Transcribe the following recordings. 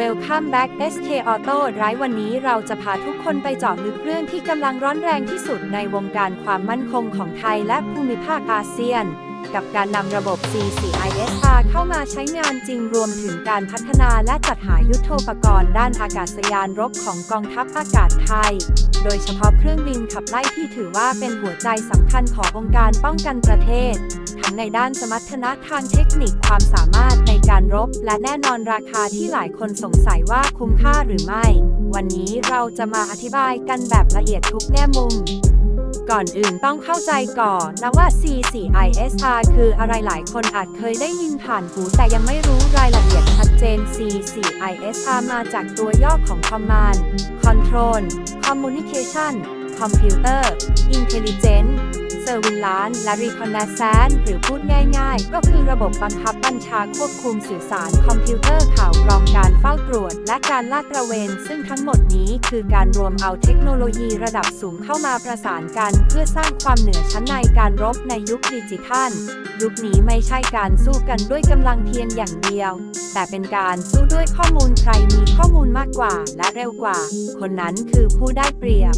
Welcome back SK Auto ร้ายวันนี้เราจะพาทุกคนไปเจาะลึกเรื่องที่กำลังร้อนแรงที่สุดในวงการความมั่นคงของไทยและภูมิภาคอาเซียน กับการนำระบบ C4ISR เข้ามาใช้งานจริงรวมถึงการพัฒนาและจัดหายุทโธปกรณ์ด้านอากาศยานรบของกองทัพอากาศไทย โดยเฉพาะเครื่องบินขับไล่ที่ถือว่าเป็นหัวใจสำคัญขององค์การป้องกันประเทศ ทั้งในด้านสมรรถนะทางเทคนิคความสามารถในการรบ และแน่นอนราคาที่หลายคนสงสัยว่าคุ้มค่าหรือไม่ วันนี้เราจะมาอธิบายกันแบบละเอียดทุกแง่มุมก่อนอื่นต้องเข้าใจก่อนนะว่า C4ISR คืออะไรหลายคนอาจเคยได้ยินผ่านหูแต่ยังไม่รู้รายละเอียดชัดเจน C4ISR มาจากตัวย่อของ Command Control Communication Computer Intelligence Surveillance และ Reconnaissance หรือพูดง่ายๆ ก็คือระบบบังคับบัญชาควบคุมสื่อสารคอมพิวเตอร์ข่าวกรองการเฝ้าตรวจ และการลาดตระเวน ซึ่งทั้งหมดนี้คือการรวมเอาเทคโนโลยีระดับสูงเข้ามาประสานกัน เพื่อสร้างความเหนือชั้นในการรบในยุคดิจิทัล ยุคนี้ไม่ใช่การสู้กันด้วยกำลังเพียงอย่างเดียว แต่เป็นการสู้ด้วยข้อมูลใครมีข้อมูลมากกว่าและเร็วกว่า คนนั้นคือผู้ได้เปรียบ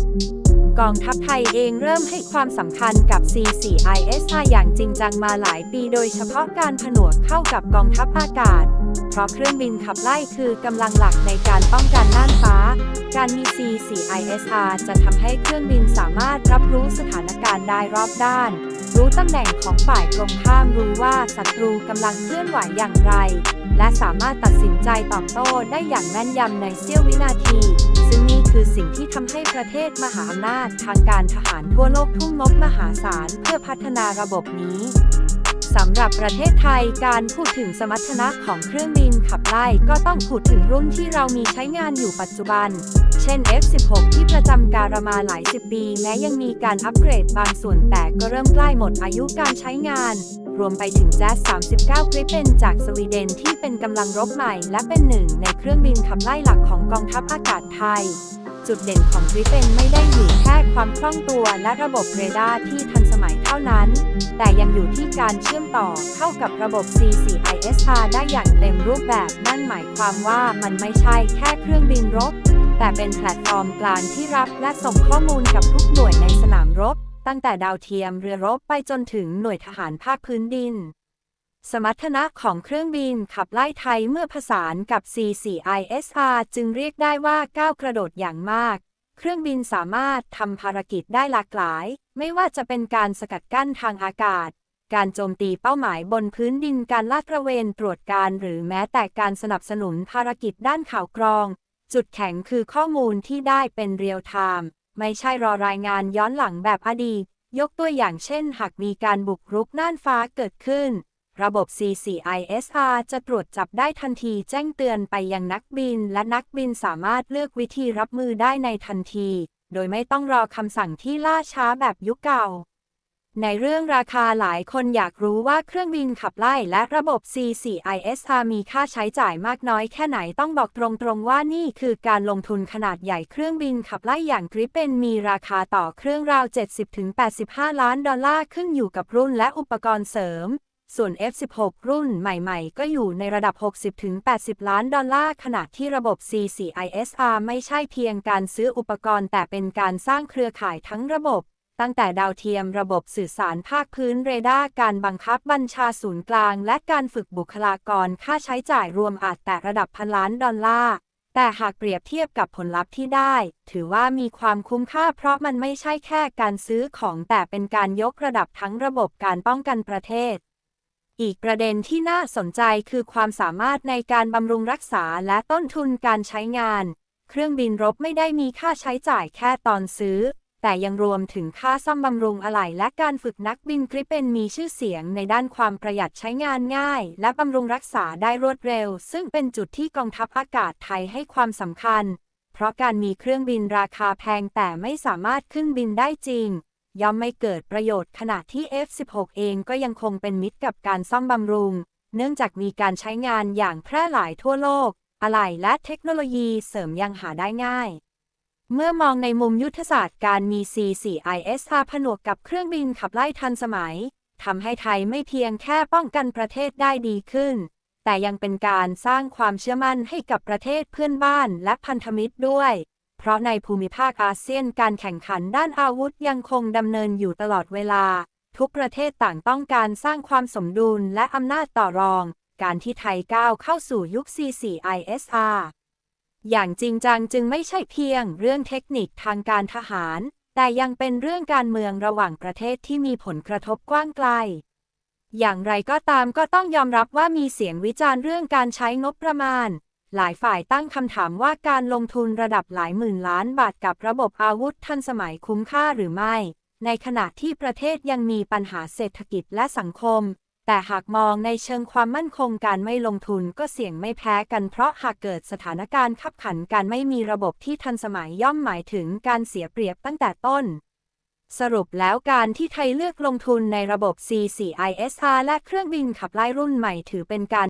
กองทัพไทยเองเริ่มให้ความสำคัญกับ C4ISR อย่างจริงจังมาหลายปีโดยเฉพาะการผนวกเข้ากับกองทัพอากาศ เพราะเครื่องบินขับไล่คือกำลังหลักในการป้องกันน่านฟ้า การมี C4ISR จะทำให้เครื่องบินสามารถรับรู้สถานการณ์ได้รอบด้าน รู้ตำแหน่งของฝ่ายตรงข้ามรู้ว่าศัตรูกำลังเคลื่อนไหวอย่างไร และสามารถตัดสินใจตอบโต้ได้อย่างแม่นยำในเสี้ยววินาที ซึ่งนี่คือสิ่งที่ทำให้ประเทศมหาอำนาจทางการทหารทั่วโลกทุ่มงบมหาศาลเพื่อพัฒนาระบบนี้สำหรับประเทศไทยการพูดถึงสมรรถนะของเครื่องบินขับไล่ก็ต้องพูดถึงรุ่นที่เรามีใช้งานอยู่ปัจจุบัน เช่น F16 ที่ประจำการมาหลายสิบปี แม้ยังมีการอัปเกรดบางส่วนแต่ก็เริ่มใกล้หมดอายุการใช้งาน รวมไปถึง Jazz 39 Gripen จากสวีเดนที่เป็นกำลังรบใหม่ และเป็นหนึ่งในเครื่องบินขับไล่หลักของกองทัพอากาศไทย จุดเด่นของ Gripen ไม่ได้อยู่แค่ความคล่องตัวและระบบเรดาร์ที่ทันสมัยเท่านั้น แต่ยังอยู่ที่การเชื่อมต่อเข้ากับระบบ C4ISR ได้อย่างเต็มรูปแบบ นั่นหมายความว่ามันไม่ใช่แค่เครื่องบินรบแต่เป็นแพลตฟอร์มกลางที่รับและส่งข้อมูลกับทุกหน่วยในสนามรบ ตั้งแต่ดาวเทียมเรือรบไปจนถึงหน่วยทหารภาคพื้นดิน สมรรถนะของเครื่องบินขับไล่ไทยเมื่อผสานกับ C4ISR จึงเรียกได้ว่าก้าวกระโดดอย่างมาก เครื่องบินสามารถทำภารกิจได้หลากหลาย ไม่ว่าจะเป็นการสกัดกั้นทางอากาศ การโจมตีเป้าหมายบนพื้นดินการลาดตระเวนตรวจการ หรือแม้แต่การสนับสนุนภารกิจด้านข่าวกรอง จุดแข็งคือข้อมูลที่ได้เป็นเรียลไทม์ ไม่ใช่รอรายงานย้อนหลังแบบอดีต ยกตัวอย่างเช่น หากมีการบุกรุกน่านฟ้าเกิดขึ้น ระบบ C4ISR จะตรวจจับได้ทันทีแจ้งเตือนไปยังนักบิน และนักบินสามารถเลือกวิธีรับมือได้ในทันที โดยไม่ต้องรอคำสั่งที่ล่าช้าแบบยุคเก่า ในเรื่องราคาหลายคนอยากรู้ว่าเครื่องบินขับไล่และระบบ C4ISR มีค่าใช้จ่ายมากน้อยแค่ไหนต้องบอกตรงๆว่านี่คือการลงทุนขนาดใหญ่เครื่องบินขับไล่อย่างกริปเป็นมีราคาต่อเครื่องราว 70-85 ล้านดอลลาร์ขึ้นอยู่กับรุ่นและอุปกรณ์เสริม ส่วน F16 รุ่นใหม่ๆ ก็อยู่ในระดับ 60-80 ล้านดอลลาร์ขณะที่ระบบ C4ISR ไม่ใช่เพียงการซื้ออุปกรณ์แต่เป็นการสร้างเครือข่ายทั้งระบบ ตั้งแต่ดาวเทียมระบบสื่อสารภาคพื้นเรดาร์การบังคับบัญชาศูนย์กลาง และการฝึกบุคลากรค่าใช้จ่ายรวมอาจแต่ระดับพันล้านดอลลาร์แต่หากเปรียบเทียบกับผลลัพธ์ที่ได้ ถือว่ามีความคุ้มค่าเพราะมันไม่ใช่แค่การซื้อของแต่เป็นการยกระดับทั้งระบบการป้องกันประเทศ อีกประเด็นที่น่าสนใจคือความสามารถในการบำรุงรักษาและต้นทุนการใช้งาน เครื่องบินรบไม่ได้มีค่าใช้จ่ายแค่ตอนซื้อ แต่ยังรวมถึงค่าซ่อมบำรุงอะไหล่และการฝึกนักบินกริปเป็นมีชื่อเสียงในด้านความประหยัดใช้งานง่าย และบำรุงรักษาได้รวดเร็ว ซึ่งเป็นจุดที่กองทัพอากาศไทยให้ความสำคัญ เพราะการมีเครื่องบินราคาแพงแต่ไม่สามารถขึ้นบินได้จริง ย่อมไม่เกิดประโยชน์ขณะที่ F16 เองก็ยังคงเป็นมิตรกับการซ่อมบำรุง เนื่องจากมีการใช้งานอย่างแพร่หลายทั่วโลก อะไหล่และเทคโนโลยีเสริมยังหาได้ง่าย เมื่อมองในมุมยุทธศาสตร์การมี C4ISR ผนวกกับเครื่องบินขับไล่ทันสมัยทำให้ไทยไม่เพียงแค่ป้องกันประเทศได้ดีขึ้น แต่ยังเป็นการสร้างความเชื่อมั่นให้กับประเทศเพื่อนบ้านและพันธมิตรด้วย เพราะในภูมิภาคอาเซียนการแข่งขันด้านอาวุธยังคงดำเนินอยู่ตลอดเวลา ทุกประเทศต่างต้องการสร้างความสมดุลและอำนาจต่อรอง การที่ไทยก้าวเข้าสู่ยุค C4ISR อย่างจริงจังจึงไม่ใช่เพียงเรื่องเทคนิคทางการทหาร แต่ยังเป็นเรื่องการเมืองระหว่างประเทศที่มีผลกระทบกว้างไกล อย่างไรก็ตามก็ต้องยอมรับว่ามีเสียงวิจารณ์เรื่องการใช้งบประมาณ หลายฝ่ายตั้งคำถามว่าการลงทุนระดับหลายหมื่นล้านบาทกับระบบอาวุธทันสมัยคุ้มค่าหรือไม่ ในขณะที่ประเทศยังมีปัญหาเศรษฐกิจและสังคม แต่หากมองในเชิงความมั่นคงการไม่ลงทุนก็เสี่ยงไม่แพ้กันเพราะหากเกิดสถานการณ์ขับขันการไม่มีระบบที่ทันสมัยย่อมหมายถึงการเสียเปรียบตั้งแต่ต้น สรุปแล้วการที่ไทยเลือกลงทุนในระบบ C4ISR และเครื่องบินขับไล่รุ่นใหม่ถือเป็นการ